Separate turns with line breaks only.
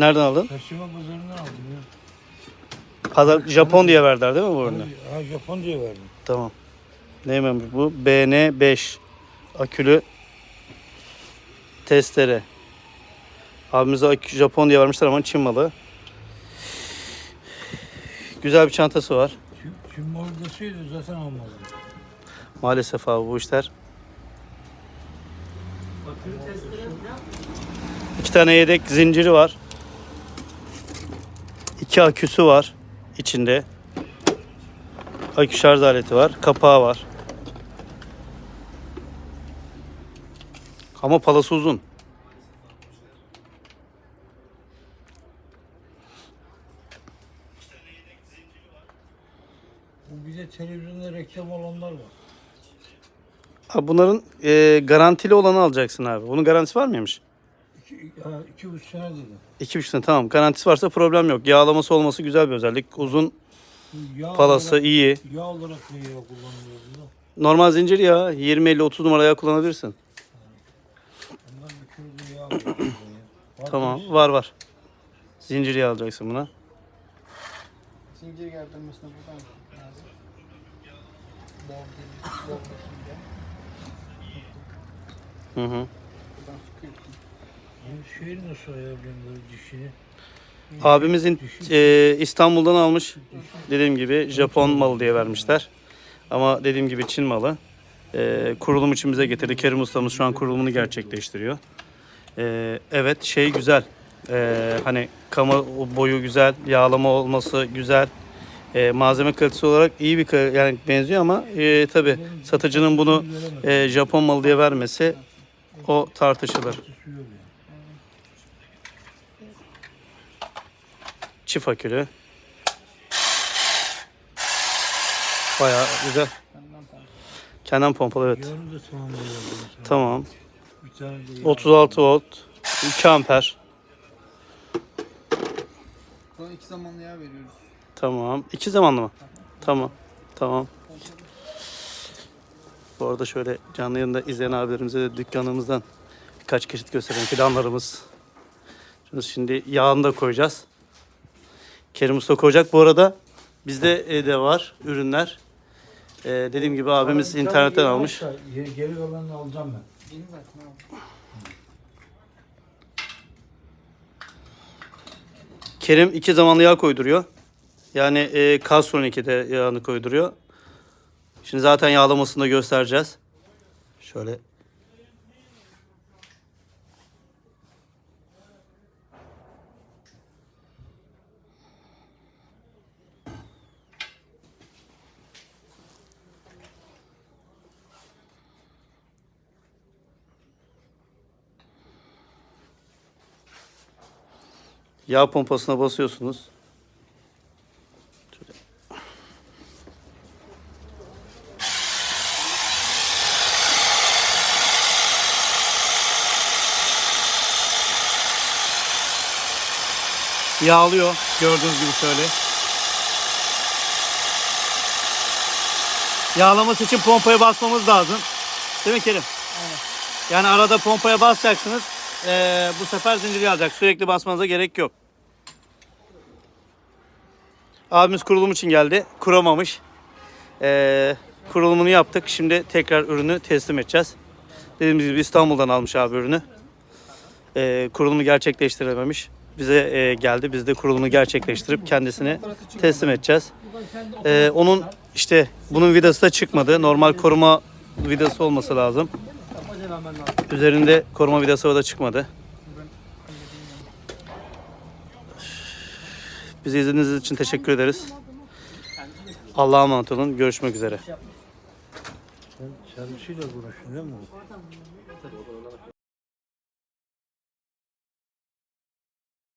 Nereden aldın?
Perşembe pazarından aldım ya.
Pazar, Japon diye verdiler değil mi bu ürünü?
Ha Japon diye verdim.
Tamam. Neymiş bu? BN5 akülü testere. Abimize akü Japon diye vermişler ama Çin malı. Güzel bir çantası var.
Çin, Çin malı deseydi zaten almazdım.
Maalesef abi bu işler. İki tane yedek zinciri var. İki aküsü var içinde. Akü şarj aleti var. Kapağı var. Ama palası uzun.
Bu bir de televizyonda reklam olanlar var.
Abi bunların e, garantili olanı alacaksın abi. Bunun garantisi var mıymış?
İki, buçuk sene dedim.
İki buçuk sene tamam. Garantisi varsa problem yok. Yağlaması olması güzel bir özellik. Uzun
Yağ
palası
olarak,
iyi.
Yağ olarak ne yağ kullanılıyor bunda?
Normal zincir ya. 20 50 30 numaraya kullanabilirsin.
Bundan bir kilo da yağ ya. Var
Tamam.
mı?
Var var. Zincir yağı alacaksın buna.
Zincir gerdırmasına buradan lazım. Bol değil, bol başında.
Hı hı.
Buradan sıkıyorsun.
Şeyi nasıl böyle dişini?
Abimizin e, İstanbul'dan almış. Dediğim gibi Japon malı diye vermişler. Ama dediğim gibi Çin malı. E, kurulum için bize getirdi. Kerim ustamız şu an kurulumunu gerçekleştiriyor. E, evet şey güzel. E, hani kama boyu güzel, yağlama olması güzel. E, malzeme kalitesi olarak iyi bir yani benziyor ama e, tabi satıcının bunu e, Japon malı diye vermesi o tartışılır. Çift akülü. Bayağı güzel. Kendim pompalı evet. Tamam.
Bir tane de yağ.
36 volt. 2 amper.
Buna iki zamanlı yağ veriyoruz.
Tamam. İki zamanlı mı? Tamam. Tamam. Bu arada şöyle canlı yayında izleyen abilerimize de dükkanımızdan birkaç çeşit gösterelim. Planlarımız. Şimdi, şimdi yağını da koyacağız. Kerim Usta koyacak. Bu arada bizde e, de var ürünler. E, dediğim gibi abimiz
tane
internetten almış.
Geri, geri kalanını alacağım ben.
Yeni zaten abi.
Kerim iki zamanlı yağ koyduruyor. Yani e, Castrol 2'de yağını koyduruyor. Şimdi zaten yağlamasını da göstereceğiz. Şöyle. Yağ pompasına basıyorsunuz. Şöyle. Yağlıyor gördüğünüz gibi şöyle. Yağlaması için pompaya basmamız lazım. Değil mi Kerim? Yani arada pompaya basacaksınız. Ee, bu sefer zinciri alacak. Sürekli basmanıza gerek yok. Abimiz kurulum için geldi. Kuramamış. Ee, kurulumunu yaptık. Şimdi tekrar ürünü teslim edeceğiz. Dediğimiz gibi İstanbul'dan almış abi ürünü. Ee, kurulumu gerçekleştirememiş. Bize e, geldi. Biz de kurulumu gerçekleştirip kendisine teslim edeceğiz. Ee, onun işte bunun vidası da çıkmadı. Normal koruma vidası olması lazım. Üzerinde koruma vidası da çıkmadı. Bizi izlediğiniz için teşekkür ederiz. Allah'a emanet olun. Görüşmek üzere.
Servisiyle konuştun değil mi?